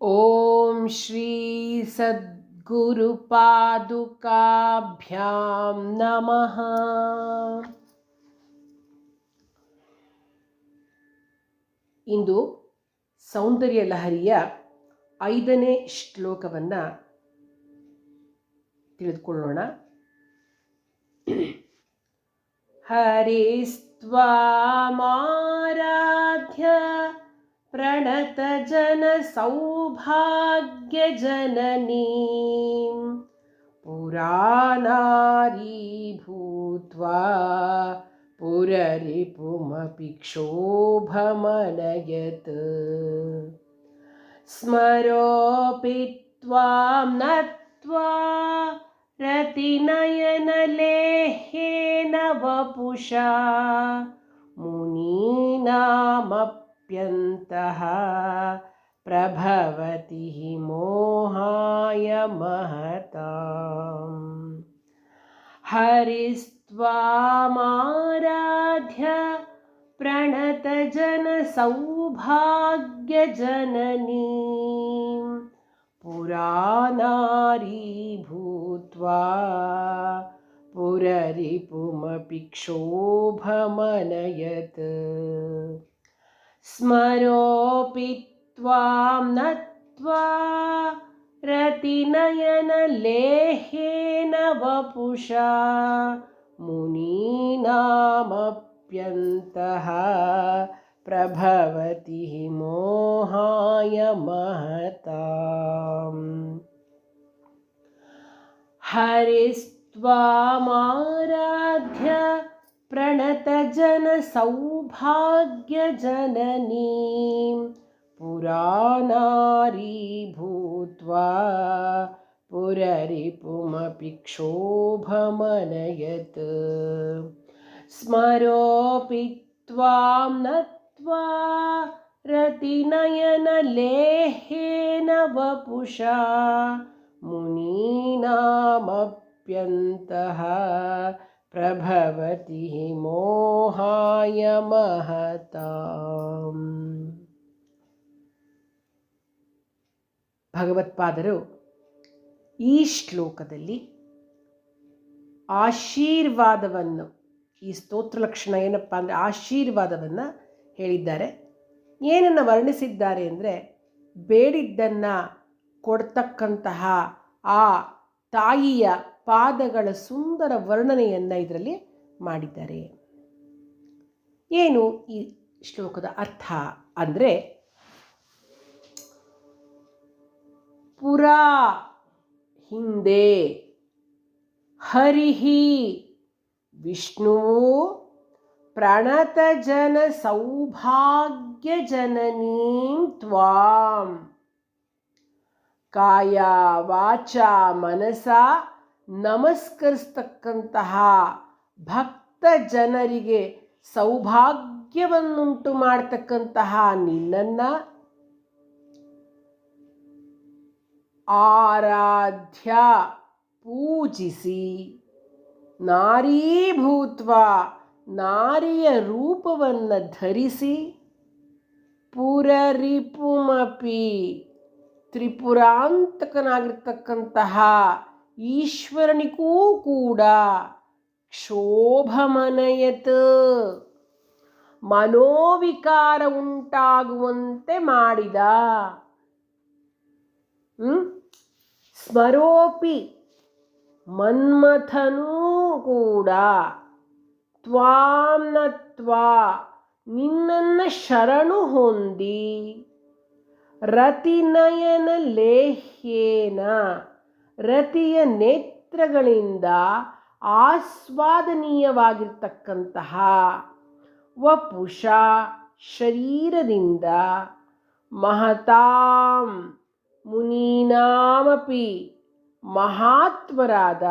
ॐ श्री सद्गुरुपादुकाभ्यां नमः ಇಂದು ಸೌಂದರ್ಯ ಲಹರಿಯ ಐದನೇ ಶ್ಲೋಕವನ್ನು ತಿಳಿದುಕೊಳ್ಳೋಣ ಹರಿಸ್ತ್ವಾಮಾರಾಧ್ಯ प्रणतजनसौभाग्यजननीं। पुराणारी भूत्वा पुररिपुमपि क्षोभमनयत्। स्मरोऽपि त्वां नत्वा रतिनयनलेहेन वपुषा मुनीनामप्यन्तः प्रभवति हि मोहाय महताम्। हरिस्त्वामाराध्य प्रणतजनसौभाग्यजननीं। पुराणारी भूत्वा पुररिपुमपि क्षोभमनयत्। स्मरोऽपि त्वां नत्वा रतिनयनलेहेन वपुषा मुनीनामप्यन्तः प्रभवति मोहाय महताम्। हरिस्त्वामाराध्य प्रणतजनसौभाग्यजननीं पुराणारी भूत्वा पुररिपुमपि क्षोभमनयत्। स्मरोऽपि त्वां नत्वा रतिनयनलेहेन वपुषा मुनीनामप्यन्तः प्रभवति हि मोहाय महताम् ಭಗವತ್ಪಾದರು ಈ ಶ್ಲೋಕದಲ್ಲಿ ಆಶೀರ್ವಾದವನ್ನು ಈ ಸ್ತೋತ್ರ ಲಕ್ಷಣ ಏನಪ್ಪ ಅಂದರೆ ಆಶೀರ್ವಾದವನ್ನು ಹೇಳಿದ್ದಾರೆ ಏನನ್ನು ವರ್ಣಿಸಿದ್ದಾರೆ ಅಂದರೆ ಬೇಡಿದ್ದನ್ನು ಕೊಡ್ತಕ್ಕಂತಹ ಆ ತಾಯಿಯ ಪಾದಗಳ ಸುಂದರ ವರ್ಣನೆಯನ್ನು ಇದರಲ್ಲಿ ಮಾಡಿದ್ದಾರೆ. ಏನು ಈ ಶ್ಲೋಕದ ಅರ್ಥ ಅಂದರೆ ಪುರಾ ಹಿಂದೆ ಹರಿಹಿ ವಿಷ್ಣುವು ಪ್ರಣತಜನ ಸೌಭಾಗ್ಯ ಜನನೀಂ ತ್ವಾಂ ಕಾಯ ವಾಚ ಮನಸ ನಮಸ್ಕರಿಸ್ತಕ್ಕಂತಹ ಭಕ್ತ ಜನರಿಗೆ ಸೌಭಾಗ್ಯವನ್ನುಂಟು ಮಾಡ್ತಕ್ಕಂತಹ ನಿನ್ನನ್ನು ಆರಾಧ್ಯ ಪೂಜಿಸಿ. ನಾರೀಭೂತ್ವ ನಾರಿಯ ರೂಪವನ್ನು ಧರಿಸಿ ಪುರರಿಪುಮಪಿ ತ್ರಿಪುರಾಂತಕನಾಗಿರ್ತಕ್ಕಂತಹ ಈಶ್ವರನಿಗೂ ಕೂಡ ಕ್ಷೋಭಮನಯತ್. ಮನೋವಿಕಾರ ಉಂಟಾಗುವಂತೆ ಮಾಡಿದ. ಸ್ಮರೋಪಿ ಮನ್ಮಥನೂ ಕೂಡ ತ್ವಾಂ ನತ್ವಾ ನಿನ್ನನ್ನು ಶರಣು ಹೊಂದಿ ರತಿನಯನ ಲೇಹ್ಯೇನ ರತಿಯ ನೇತ್ರಗಳಿಂದ ಆಸ್ವಾದನೀಯವಾಗಿರ್ತಕ್ಕಂತಹ ವಪುಷ ಶರೀರದಿಂದ ಮಹತಾಂ ಮುನೀನಾಮಪಿ ಮಹಾತ್ಮರಾದ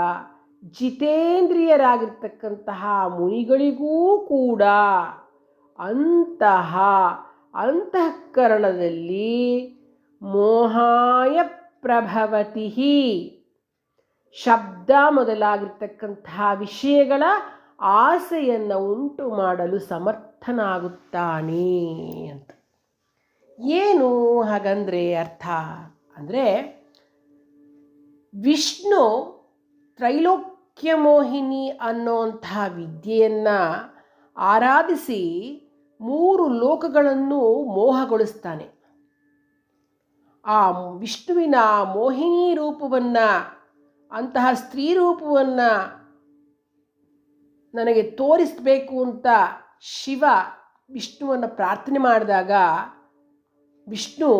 ಜಿತೇಂದ್ರಿಯರಾಗಿರ್ತಕ್ಕಂತಹ ಮುನಿಗಳಿಗೂ ಕೂಡ ಅಂತಹ ಅಂತಃಕರಣದಲ್ಲಿ ಮೋಹಾಯ ಪ್ರಭವತಿ ಶಬ್ದ ಮೊದಲಾಗಿರ್ತಕ್ಕಂತಹ ವಿಷಯಗಳ ಆಸೆಯನ್ನು ಉಂಟು ಮಾಡಲು ಸಮರ್ಥನಾಗುತ್ತಾನೆ ಅಂತ. ಏನು ಹಾಗಂದರೆ ಅರ್ಥ? ಅಂದರೆ ವಿಷ್ಣು ತ್ರೈಲೋಕ್ಯ ಮೋಹಿನಿ ಅನ್ನೋಂಥ ವಿದ್ಯೆಯನ್ನು ಆರಾಧಿಸಿ ಮೂರು ಲೋಕಗಳನ್ನು ಮೋಹಗೊಳಿಸ್ತಾನೆ. ಆ ವಿಷ್ಣುವಿನ ಮೋಹಿನಿ ರೂಪವನ್ನು, ಅಂತಹ ಸ್ತ್ರೀ ರೂಪವನ್ನು ನನಗೆ ತೋರಿಸಬೇಕು ಅಂತ ಶಿವ ವಿಷ್ಣುವನ್ನು ಪ್ರಾರ್ಥನೆ ಮಾಡಿದಾಗ ವಿಷ್ಣು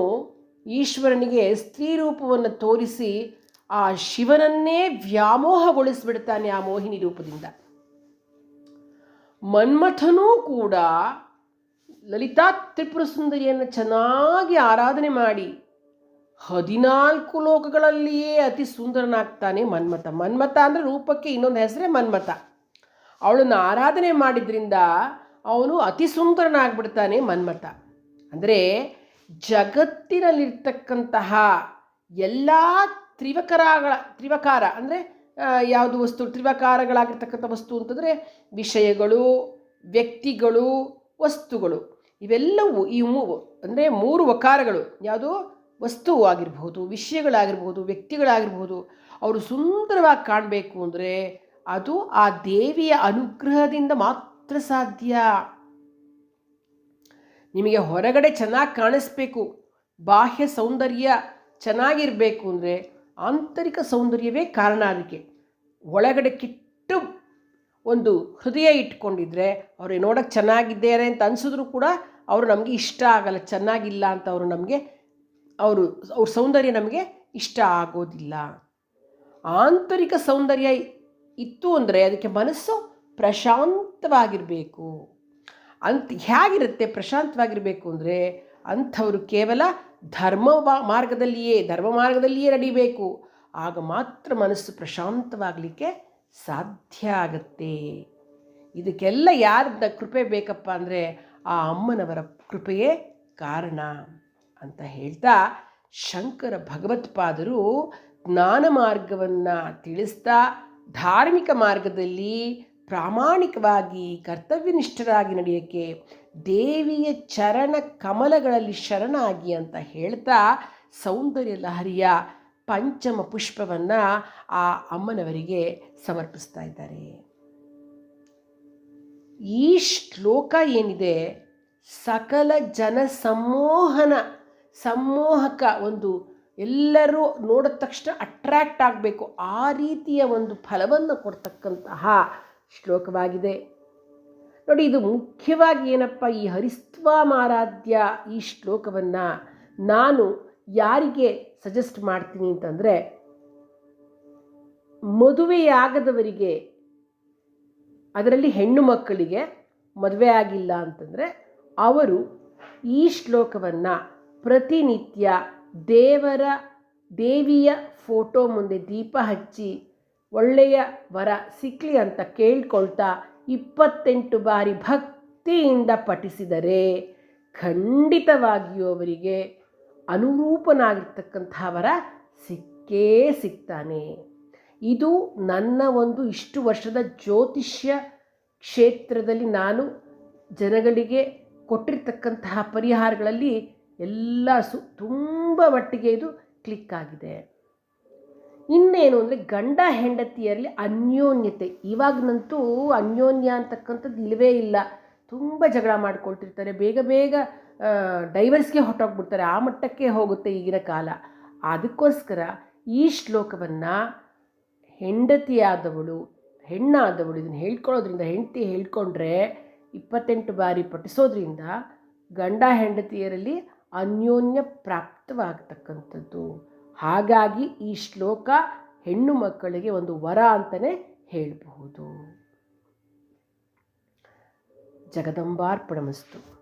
ಈಶ್ವರನಿಗೆ ಸ್ತ್ರೀ ರೂಪವನ್ನು ತೋರಿಸಿ ಆ ಶಿವನನ್ನೇ ವ್ಯಾಮೋಹಗೊಳಿಸಿಬಿಡ್ತಾನೆ ಆ ಮೋಹಿನಿ ರೂಪದಿಂದ. ಮನ್ಮಥನೂ ಕೂಡ ಲಲಿತಾ ತ್ರಿಪುರ ಸುಂದರಿಯನ್ನು ಚೆನ್ನಾಗಿ ಆರಾಧನೆ ಮಾಡಿ ಹದಿನಾಲ್ಕು ಲೋಕಗಳಲ್ಲಿಯೇ ಅತಿ ಸುಂದರನಾಗ್ತಾನೆ ಮನ್ಮಥ. ಮನ್ಮಥ ಅಂದರೆ ರೂಪಕ್ಕೆ ಇನ್ನೊಂದು ಹೆಸರೇ ಮನ್ಮಥ. ಅವಳನ್ನು ಆರಾಧನೆ ಮಾಡಿದ್ರಿಂದ ಅವನು ಅತಿ ಸುಂದರನಾಗ್ಬಿಡ್ತಾನೆ ಮನ್ಮಥ. ಅಂದರೆ ಜಗತ್ತಿನಲ್ಲಿರ್ತಕ್ಕಂತಹ ಎಲ್ಲ ತ್ರಿವಕರಗಳ, ತ್ರಿವಕಾರ ಅಂದರೆ ಯಾವುದು ವಸ್ತು? ತ್ರಿವಕಾರಗಳಾಗಿರ್ತಕ್ಕಂಥ ವಸ್ತು ಅಂತಂದರೆ ವಿಷಯಗಳು, ವ್ಯಕ್ತಿಗಳು, ವಸ್ತುಗಳು. ಇವೆಲ್ಲವೂ ಈ ಮೂ, ಅಂದರೆ ಮೂರು ವಕಾರಗಳು. ಯಾವುದು? ವಸ್ತು ಆಗಿರಬಹುದು ವಿಷಯಗಳಾಗಿರ್ಬೋದು ವ್ಯಕ್ತಿಗಳಾಗಿರ್ಬೋದು ಅವರು ಸುಂದರವಾಗಿ ಕಾಣಬೇಕು ಅಂದರೆ ಅದು ಆ ದೇವಿಯ ಅನುಗ್ರಹದಿಂದ ಮಾತ್ರ ಸಾಧ್ಯ. ನಿಮಗೆ ಹೊರಗಡೆ ಚೆನ್ನಾಗಿ ಕಾಣಿಸ್ಬೇಕು, ಬಾಹ್ಯ ಸೌಂದರ್ಯ ಚೆನ್ನಾಗಿರಬೇಕು ಅಂದರೆ ಆಂತರಿಕ ಸೌಂದರ್ಯವೇ ಕಾರಣ ಅದಕ್ಕೆ. ಒಳಗಡೆ ಕಿಟ್ಟು ಒಂದು ಹೃದಯ ಇಟ್ಕೊಂಡಿದ್ರೆ ಅವ್ರು ನೋಡೋಕ್ಕೆ ಚೆನ್ನಾಗಿದ್ದೇನೆ ಅಂತ ಅನಿಸಿದ್ರು ಕೂಡ ಅವರು ನಮಗೆ ಇಷ್ಟ ಆಗಲ್ಲ, ಚೆನ್ನಾಗಿಲ್ಲ ಅಂತ ಅವರು ನಮಗೆ ಅವರು, ಅವ್ರ ಸೌಂದರ್ಯ ನಮಗೆ ಇಷ್ಟ ಆಗೋದಿಲ್ಲ. ಆಂತರಿಕ ಸೌಂದರ್ಯ ಇತ್ತು ಅಂದರೆ ಅದಕ್ಕೆ ಮನಸ್ಸು ಪ್ರಶಾಂತವಾಗಿರಬೇಕು. ಅಂತ ಹೇಗಿರುತ್ತೆ ಪ್ರಶಾಂತವಾಗಿರಬೇಕು ಅಂದರೆ ಅಂಥವರು ಕೇವಲ ಧರ್ಮ ಮಾರ್ಗದಲ್ಲಿಯೇ ಧರ್ಮ ಮಾರ್ಗದಲ್ಲಿಯೇ ನಡಿಬೇಕು. ಆಗ ಮಾತ್ರ ಮನಸ್ಸು ಪ್ರಶಾಂತವಾಗಲಿಕ್ಕೆ ಸಾಧ್ಯ ಆಗತ್ತೆ. ಇದಕ್ಕೆಲ್ಲ ಯಾರದ ಕೃಪೆ ಬೇಕಪ್ಪ ಅಂದರೆ ಆ ಅಮ್ಮನವರ ಕೃಪೆಯೇ ಕಾರಣ. ಅಂತ ಹೇಳ್ತಾ ಶಂಕರ ಭಗವತ್ಪಾದರು ಜ್ಞಾನ ಮಾರ್ಗವನ್ನು ತಿಳಿಸ್ತಾ ಧಾರ್ಮಿಕ ಮಾರ್ಗದಲ್ಲಿ ಪ್ರಾಮಾಣಿಕವಾಗಿ ಕರ್ತವ್ಯನಿಷ್ಠರಾಗಿ ನಡೆಯೋಕ್ಕೆ ದೇವಿಯ ಚರಣ ಕಮಲಗಳಲ್ಲಿ ಶರಣಾಗಿ ಅಂತ ಹೇಳ್ತಾ ಸೌಂದರ್ಯ ಲಹರಿಯ ಪಂಚಮ ಪುಷ್ಪವನ್ನು ಆ ಅಮ್ಮನವರಿಗೆ ಸಮರ್ಪಿಸ್ತಾ ಇದ್ದಾರೆ. ಈ ಶ್ಲೋಕ ಏನಿದೆ? ಸಕಲ ಜನ ಸಮ್ಮೋಹಕ ಒಂದು ಎಲ್ಲರೂ ನೋಡಿದ ತಕ್ಷಣ ಅಟ್ರ್ಯಾಕ್ಟ್ ಆಗಬೇಕು. ಆ ರೀತಿಯ ಒಂದು ಫಲವನ್ನು ಕೊಡ್ತಕ್ಕಂತಹ ಶ್ಲೋಕವಾಗಿದೆ. ನೋಡಿ, ಇದು ಮುಖ್ಯವಾಗಿ ಏನಪ್ಪ, ಈ ಹರಿಸ್ತ್ವಾಮಾರಾಧ್ಯ ಈ ಶ್ಲೋಕವನ್ನು ನಾನು ಯಾರಿಗೆ ಸಜೆಸ್ಟ್ ಮಾಡ್ತೀನಿ ಅಂತಂದರೆ, ಮದುವೆಯಾಗದವರಿಗೆ, ಅದರಲ್ಲಿ ಹೆಣ್ಣು ಮಕ್ಕಳಿಗೆ ಮದುವೆ ಆಗಿಲ್ಲ ಅಂತಂದರೆ, ಅವರು ಈ ಶ್ಲೋಕವನ್ನು ಪ್ರತಿನಿತ್ಯ ದೇವರ, ದೇವಿಯ ಫೋಟೋ ಮುಂದೆ ದೀಪ ಹಚ್ಚಿ, ಒಳ್ಳೆಯ ವರ ಸಿಕ್ಕಲಿ ಅಂತ ಕೇಳ್ಕೊಳ್ತಾ ಇಪ್ಪತ್ತೆಂಟು ಬಾರಿ ಭಕ್ತಿಯಿಂದ ಪಠಿಸಿದರೆ ಖಂಡಿತವಾಗಿಯೂ ಅವರಿಗೆ ಅನುರೂಪನಾಗಿರ್ತಕ್ಕಂತಹ ವರ ಸಿಕ್ಕೇ ಸಿಗ್ತಾನೆ. ಇದು ನನ್ನ ಒಂದು ಇಷ್ಟು ವರ್ಷದ ಜ್ಯೋತಿಷ್ಯ ಕ್ಷೇತ್ರದಲ್ಲಿ ನಾನು ಜನಗಳಿಗೆ ಕೊಟ್ಟಿರ್ತಕ್ಕಂತಹ ಪರಿಹಾರಗಳಲ್ಲಿ ಎಲ್ಲ ಸು, ತುಂಬ ಮಟ್ಟಿಗೆ ಇದು ಕ್ಲಿಕ್ ಆಗಿದೆ. ಇನ್ನೇನು ಅಂದರೆ ಗಂಡ ಹೆಂಡತಿಯರಲ್ಲಿ ಅನ್ಯೋನ್ಯತೆ. ಇವಾಗನಂತೂ ಅನ್ಯೋನ್ಯ ಅಂತಕ್ಕಂಥದ್ದು ಇಲ್ಲವೇ ಇಲ್ಲ. ತುಂಬ ಜಗಳ ಮಾಡ್ಕೊಳ್ತಿರ್ತಾರೆ. ಬೇಗ ಬೇಗ ಡೈವರ್ಸ್ಗೆ ಹೊಟ್ಟೋಗ್ಬಿಡ್ತಾರೆ ಆ ಮಟ್ಟಕ್ಕೆ ಹೋಗುತ್ತೆ ಈಗಿನ ಕಾಲ. ಅದಕ್ಕೋಸ್ಕರ ಈ ಶ್ಲೋಕವನ್ನು ಹೆಂಡತಿಯಾದವಳು, ಹೆಣ್ಣಾದವಳು, ಇದನ್ನು ಹೇಳ್ಕೊಳ್ಳೋದ್ರಿಂದ, ಹೆಂಡತಿ ಹೇಳ್ಕೊಂಡ್ರೆ ಇಪ್ಪತ್ತೆಂಟು ಬಾರಿ ಪಠಿಸೋದ್ರಿಂದ ಗಂಡ ಹೆಂಡತಿಯರಲ್ಲಿ ಅನ್ಯೋನ್ಯ ಪ್ರಾಪ್ತವಾಗತಕ್ಕಂಥದ್ದು. ಹಾಗಾಗಿ ಈ ಶ್ಲೋಕ ಹೆಣ್ಣು ಮಕ್ಕಳಿಗೆ ಒಂದು ವರ ಅಂತಲೇ ಹೇಳಬಹುದು. ಜಗದಂಬಾರ್ಪಣಮಸ್ತು.